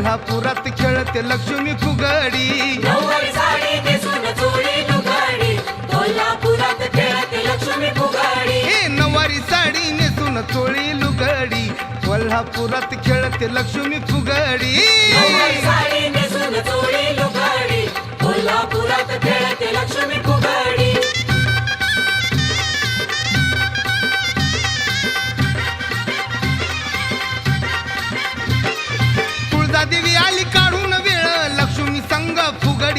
कोल्हापुरात खेळते लक्ष्मी फुगडी. नऊवारी साडी नेसून चोळी लुगडी. कोल्हापुरात खेळते लक्ष्मी फुगाडी. हे नवारी साडी नेसून चोळी लुगडी. कोल्हापुरात खेळते लक्ष्मी फुगडी. नऊवारी साडी नेसून चोळी लुगडी. कोल्हापुरात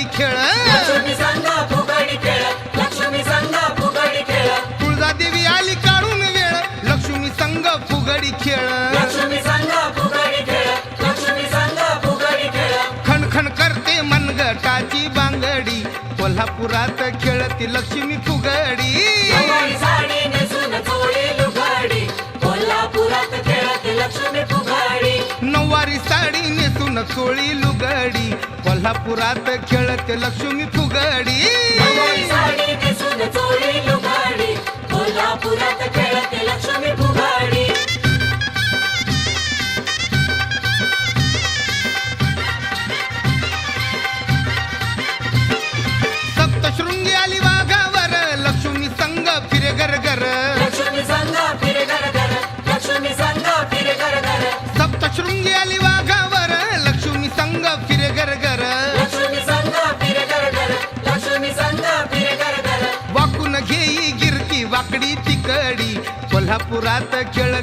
फुगडी खेळ लक्ष्मी संघ फुगाडी खेळ लक्ष्मी संघ फुगाडी खेळ. तुळजादेवी आली काढून वेळ लक्ष्मी संग फुगडी खेळ. लक्ष्मी संघ फुगाडी खेळ लक्ष्मी संघ फुगाडी खेळ. खणखण करते मनगटाची बांगडी कोल्हापुरात खेळते लक्ष्मी फुगडी. नऊवारी साडी नेसून चोळी लुगडी कोल्हापुरात खेळते लक्ष्मी फुगाडी. नऊवारी साडी नेसून चोळी लुगडी. कोल्हापुरात खेळते लक्ष्मी फुगडी. कोल्हापुरात खेळते लक्ष्मी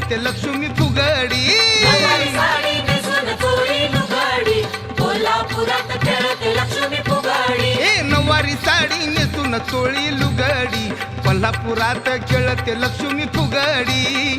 खेळते लक्ष्मी फुगाडी. ए नऊवारी साडी नेसून चोळी लुगडी. कोल्हापुरात खेळते लक्ष्मी फुगडी.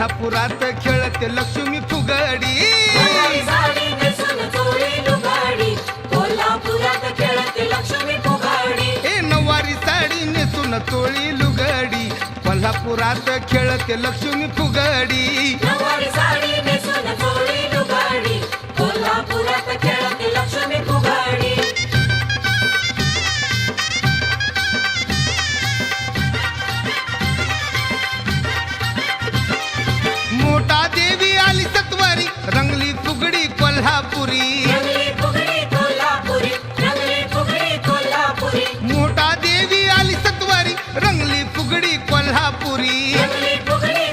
कोल्हापुरात खेळते लक्ष्मी फुगडी. ए नऊवारी साडी नेसून चोळी लुगडी. कोल्हापुरात खेळते लक्ष्मी फुगडी. कोल्हापुरी. रंगली फुगडी कोल्हापुरी रंगली फुगडी कोल्हापुरी. मोठा देवी आली सत्वारी रंगली फुगडी कोल्हापुरी. रंगली फुगडी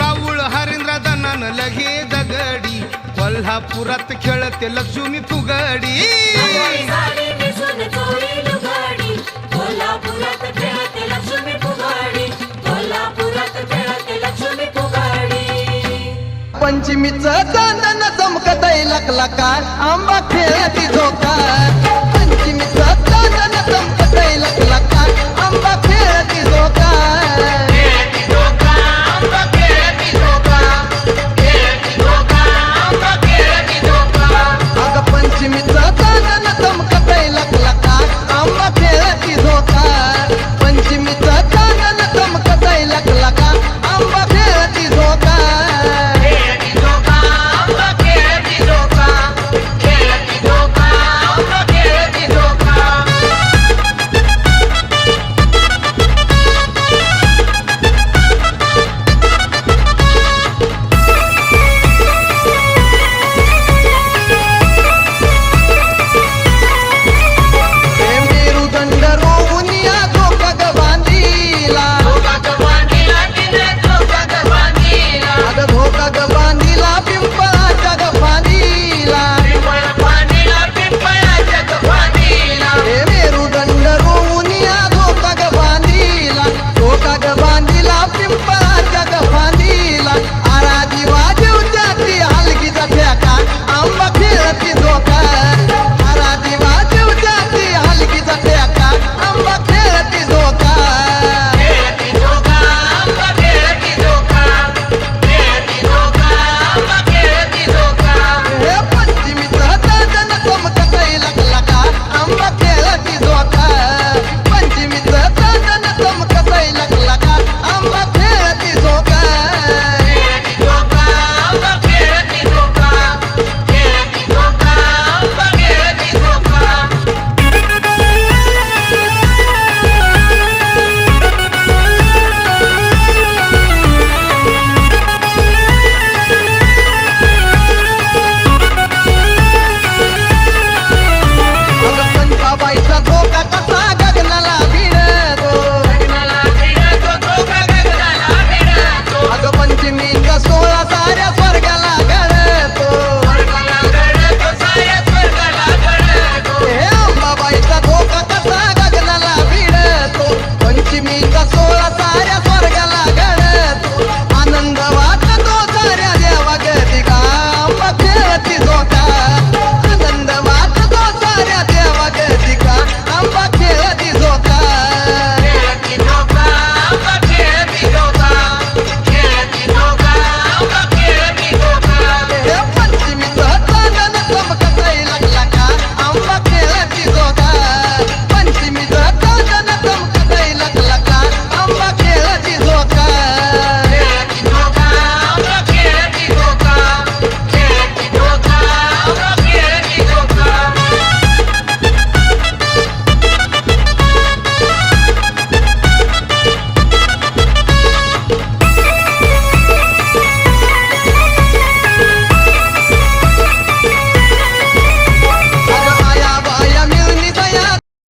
राऊळ हरेंद्र दनान लगे दगडी कोल्हापुरात खेळते लक्ष्मी फुगडी. पंची पंचमीच चंदन चमकत काय आंबा खेळा ती झोका पंची पंचमीच चंदन चमकत लकला